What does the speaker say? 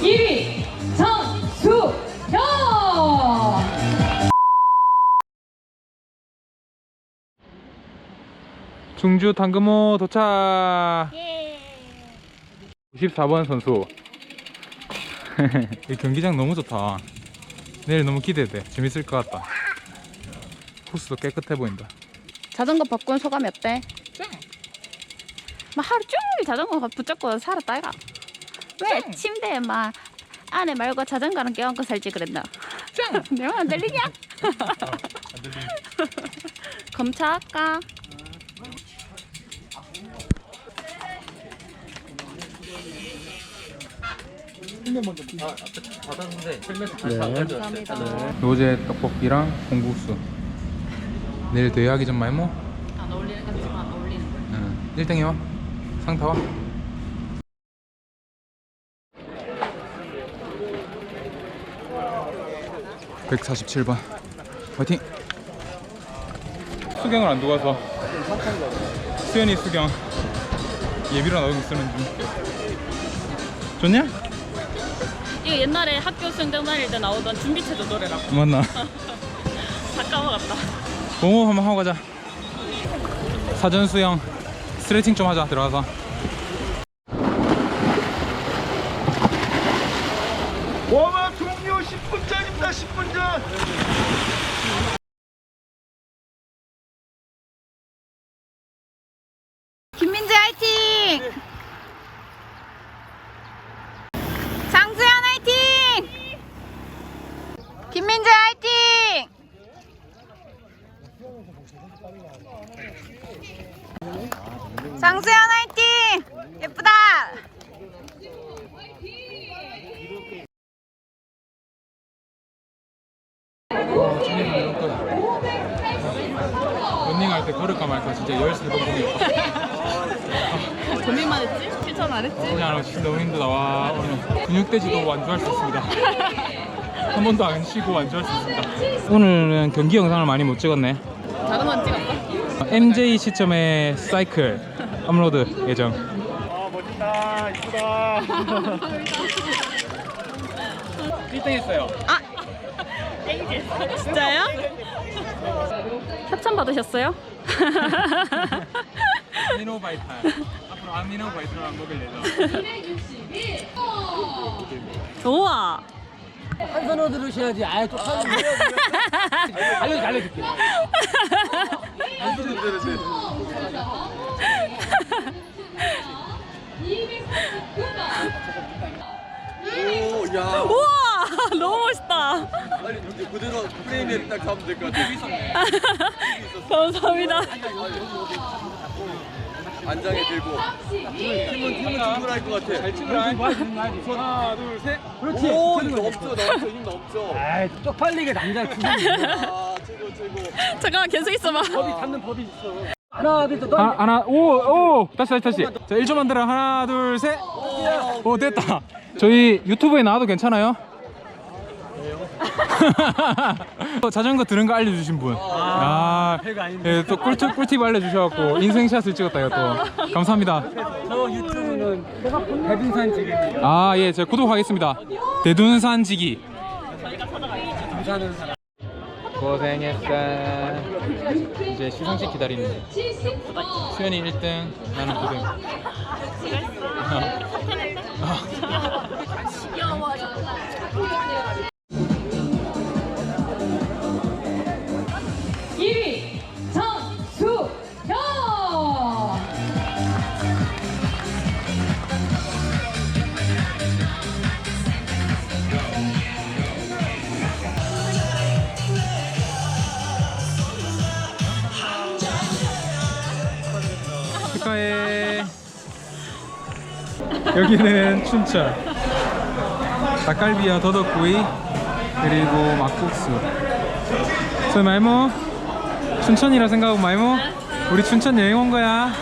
2위 전수현 중주 당금호 도착. 94번 선수. 이 경기장 너무 좋다. 내일 너무 기대돼. 재밌을 것 같다. 코스도 깨끗해 보인다. 자전거 바꾼 소감이 어때? 막 하루 종일 자전거 붙잡고 살았다 이가 왜 침대에 막 안에 말고 자전거랑 껴안고 살지 그랬나 내말안 들리냐? 검차할까? 로제 떡볶이랑 공국수. 내일 대회하기 전 말모 안 어울리는 것 같지만 안 어울리는 거 응. 1등이 와 상 타 와 (147번) 화이팅! 수경을 안 두고 와서 수연이 수경 예비로 나오고 쓰는 중 좋냐? 이거 옛날에 학교 승정 다닐 때 나오던 준비체조 노래라고. 맞나? 다 까먹었다. 봄호 한번 하고 가자. 사전 수영 스트레칭 좀 하자. 들어가서. 웜업 종료 10분 전 입니다 10분 전 김민재 화이팅! 장수현 화이팅! 김민재 화이팅! 장수현 화이팅! 예쁘다! 런닝할 때 걸을까 말까 진짜 13번 고민했다 고민만 했지? 실천 안 했지? 그냥 진짜 너무 힘들다 와 오늘 근육돼지도 완주할 수 있습니다 한 번도 안 쉬고 완주할 수 있습니다 오늘은 경기 영상을 많이 못 찍었네 다른 건 찍었어? MJ 시점의 사이클 업로드 예정 아 멋있다 이쁘다 1등 했어요 아! 진짜요? 협찬 받으셨어요? 아미노 바이탈 앞으로 아미노 바이탈을 먹을 예정 좋아! 한 손으로 들으셔야지. 아예 쪽팔리 알려줄게, 알려줄게. 오야 우와! 너무 멋있다! 아니 이제 그대로 프레임에 딱 잡으면 될 것 같아 감사합니다. 안장에 들고 힘은 힘은 충분할 것 같아 잘 찍으라 하나 둘 셋 그렇지. 오 힘. 넘쳐 넘쳐 힘 넘쳐 아이, 쪽팔리게 남자 구분. 아 최고 최고 잠깐만 계속 있어봐. 법이 잡는 법이 있어. 하나, 둘, 셋, 너. 하, 하나 오오 다시 다시 다시 자 1초 만들어 하나 둘 셋 오 됐다 저희 유튜브에 나와도 괜찮아요? 또 자전거 드는 거 알려주신 분. 아, 별거 아닌데. 예, 또 꿀팁, 꿀팁 알려주셔갖고 인생샷을 찍었다 이거 또. 감사합니다. 저 유튜브는 대둔산 지금 아, 예, 제가 구독하겠습니다. 대둔산 지기. 사람. 고생했어. 이제 시상식 기다리는데. 수현이 1등, 나는 9등. 이 축하해. 여기는 춘천. 닭갈비와 더덕구이 그리고 막국수. 저희 말모 춘천이라 생각하고 말모 우리 춘천 여행 온 거야.